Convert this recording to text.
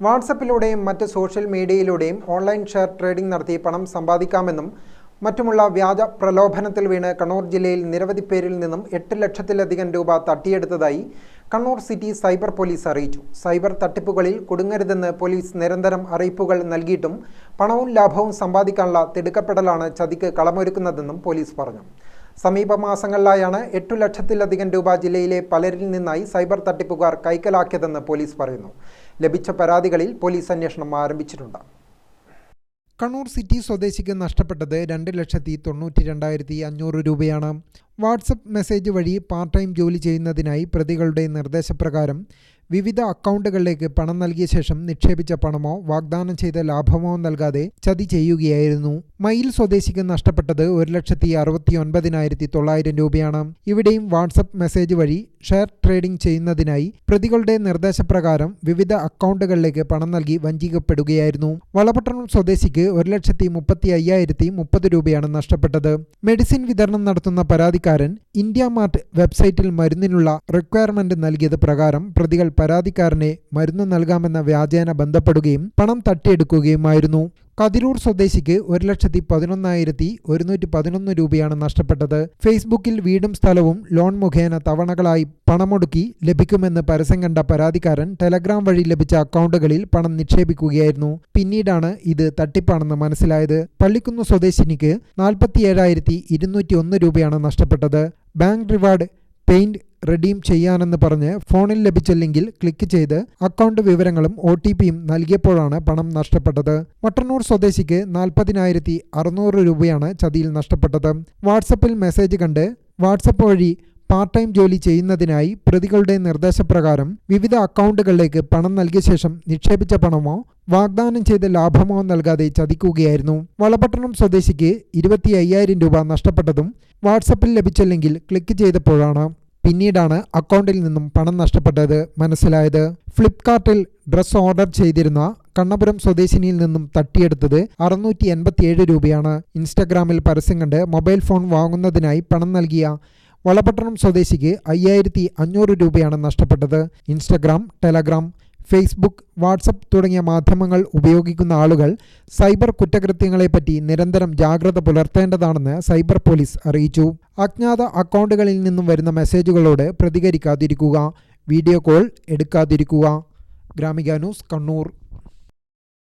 വാട്സപ്പിലൂടെയും മറ്റ് സോഷ്യൽ മീഡിയയിലൂടെയും online share trading നടത്തി പണം സമ്പാദിക്കാമെന്നും മറ്റുമുള്ള വ്യാജ പ്രലോഭനത്തിൽ വീണ് കണ്ണൂർ ജില്ലയിൽ നിരവധി പേരിൽ നിന്നും എട്ട് ലക്ഷത്തിലധികം രൂപ തട്ടിയെടുത്തതായി കണ്ണൂർ സിറ്റി സൈബർ പോലീസ് അറിയിച്ചു. സൈബർ തട്ടിപ്പുകളിൽ കുടുങ്ങരുതെന്ന് പോലീസ് നിരന്തരം അറിയിപ്പുകൾ നൽകിയിട്ടും പണവും ലാഭവും സമ്പാദിക്കാനുള്ള തിടുക്കപ്പെടലാണ് ചതിക്ക് കളമൊരുക്കുന്നതെന്നും പോലീസ് പറഞ്ഞു. സമീപ മാസങ്ങളിലായാണ് എട്ടു ലക്ഷത്തിലധികം രൂപ ജില്ലയിലെ പലരിൽ നിന്നായി സൈബർ തട്ടിപ്പുകാർ കൈക്കലാക്കിയതെന്ന് പോലീസ് പറയുന്നു. ലഭിച്ച പരാതികളിൽ പോലീസ് അന്വേഷണം ആരംഭിച്ചിട്ടുണ്ട്. കണ്ണൂർ സിറ്റി സ്വദേശിക്ക് നഷ്ടപ്പെട്ടത് രണ്ട് ലക്ഷത്തി തൊണ്ണൂറ്റി രണ്ടായിരത്തി അഞ്ഞൂറ് രൂപയാണ്. വാട്സപ്പ് മെസ്സേജ് വഴി പാർട്ട് ടൈം ജോലി ചെയ്യുന്നതിനായി പ്രതികളുടെ നിർദ്ദേശപ്രകാരം വിവിധ അക്കൗണ്ടുകളിലേക്ക് പണം നൽകിയ ശേഷം നിക്ഷേപിച്ച പണമോ വാഗ്ദാനം ചെയ്ത ലാഭമോ നൽകാതെ ചതി ചെയ്യുകയായിരുന്നു. മയിൽ സ്വദേശിക്ക് നഷ്ടപ്പെട്ടത് ഒരു ലക്ഷത്തി അറുപത്തി ഒൻപതിനായിരത്തി തൊള്ളായിരം രൂപയാണ്. ഇവിടെയും വാട്സപ്പ് മെസ്സേജ് വഴി ഷെയർ ട്രേഡിംഗ് ചെയ്യുന്നതിനായി പ്രതികളുടെ നിർദ്ദേശപ്രകാരം വിവിധ അക്കൗണ്ടുകളിലേക്ക് പണം നൽകി വഞ്ചിക്കപ്പെടുകയായിരുന്നു. വളപട്ടണം സ്വദേശിക്ക് ഒരു ലക്ഷത്തി മുപ്പത്തി അയ്യായിരത്തി മുപ്പത് രൂപയാണ് നഷ്ടപ്പെട്ടത്. മെഡിസിൻ വിതരണം നടത്തുന്ന പരാതിക്കാരൻ ഇന്ത്യ മാർട്ട് വെബ്സൈറ്റിൽ മരുന്നിനുള്ള റിക്വയർമെന്റ് നൽകിയത് പ്രകാരം പ്രതികൾ പരാതിക്കാരനെ മരുന്ന് നൽകാമെന്ന വ്യാജേന ബന്ധപ്പെടുകയും പണം തട്ടിയെടുക്കുകയുമായിരുന്നു. കതിരൂർ സ്വദേശിക്ക് ഒരു ലക്ഷത്തി പതിനൊന്നായിരത്തി ഒരുന്നൂറ്റി പതിനൊന്ന് രൂപയാണ് നഷ്ടപ്പെട്ടത്. ഫേസ്ബുക്കിൽ വീടും സ്ഥലവും ലോൺ മുഖേന തവണകളായി പണമൊടുക്കി ലഭിക്കുമെന്ന് പരസ്യം കണ്ട പരാതിക്കാരൻ ടെലഗ്രാം വഴി ലഭിച്ച അക്കൗണ്ടുകളിൽ പണം നിക്ഷേപിക്കുകയായിരുന്നു. പിന്നീടാണ് ഇത് തട്ടിപ്പാണെന്ന് മനസ്സിലായത്. പള്ളിക്കുന്ന് സ്വദേശിനിക്ക് നാൽപ്പത്തിയേഴായിരത്തി ഇരുന്നൂറ്റി ഒന്ന് രൂപയാണ് നഷ്ടപ്പെട്ടത്. ബാങ്ക് റിവാർഡ് പെയിന്റ് റെഡീം ചെയ്യാനെന്ന് പറഞ്ഞ് ഫോണിൽ ലഭിച്ച ലിങ്കിൽ ക്ലിക്ക് ചെയ്ത് അക്കൗണ്ട് വിവരങ്ങളും ഒ ടി പിയും നൽകിയപ്പോഴാണ് പണം നഷ്ടപ്പെട്ടത്. മട്ടന്നൂർ സ്വദേശിക്ക് നാൽപ്പതിനായിരത്തി അറുന്നൂറ് രൂപയാണ് ചതിയിൽ നഷ്ടപ്പെട്ടത്. വാട്സപ്പിൽ മെസ്സേജ് കണ്ട് വാട്സപ്പ് വഴി പാർട്ട് ടൈം ജോലി ചെയ്യുന്നതിനായി പ്രതികളുടെ നിർദ്ദേശപ്രകാരം വിവിധ അക്കൗണ്ടുകളിലേക്ക് പണം നൽകിയ ശേഷം നിക്ഷേപിച്ച പണമോ വാഗ്ദാനം ചെയ്ത ലാഭമോ നൽകാതെ ചതിക്കുകയായിരുന്നു. വളപട്ടണം സ്വദേശിക്ക് ഇരുപത്തി രൂപ നഷ്ടപ്പെട്ടതും വാട്സപ്പിൽ ലഭിച്ചില്ലെങ്കിൽ ക്ലിക്ക് ചെയ്തപ്പോഴാണ്. പിന്നീടാണ് അക്കൗണ്ടിൽ നിന്നും പണം നഷ്ടപ്പെട്ടത്. മനസ്സിലായത്? ഫ്ലിപ്കാർട്ടിൽ ഡ്രസ് ഓർഡർ ചെയ്തിരുന്ന കണ്ണപുരം സ്വദേശിനിയിൽ നിന്നും തട്ടിയെടുത്തത് അറുന്നൂറ്റി എൺപത്തിയേഴ് രൂപയാണ്. ഇൻസ്റ്റഗ്രാമിൽ പരസ്യം കണ്ട് മൊബൈൽ ഫോൺ വാങ്ങുന്നതിനായി പണം നൽകിയ വളപട്ടണം സ്വദേശിക്ക് അയ്യായിരത്തി അഞ്ഞൂറ് രൂപയാണ് നഷ്ടപ്പെട്ടത്. ഇൻസ്റ്റഗ്രാം ടെലഗ്രാം ഫേസ്ബുക്ക് വാട്സപ്പ് തുടങ്ങിയ മാധ്യമങ്ങൾ ഉപയോഗിക്കുന്ന ആളുകൾ സൈബർ കുറ്റകൃത്യങ്ങളെപ്പറ്റി നിരന്തരം ജാഗ്രത പുലർത്തേണ്ടതാണെന്ന് സൈബർ പോലീസ് അറിയിച്ചു. അജ്ഞാത അക്കൗണ്ടുകളിൽ നിന്നും വരുന്ന മെസ്സേജുകളോട് പ്രതികരിക്കാതിരിക്കുക. വീഡിയോ കോൾ എടുക്കാതിരിക്കുക. ഗ്രാമിക ന്യൂസ് കണ്ണൂർ.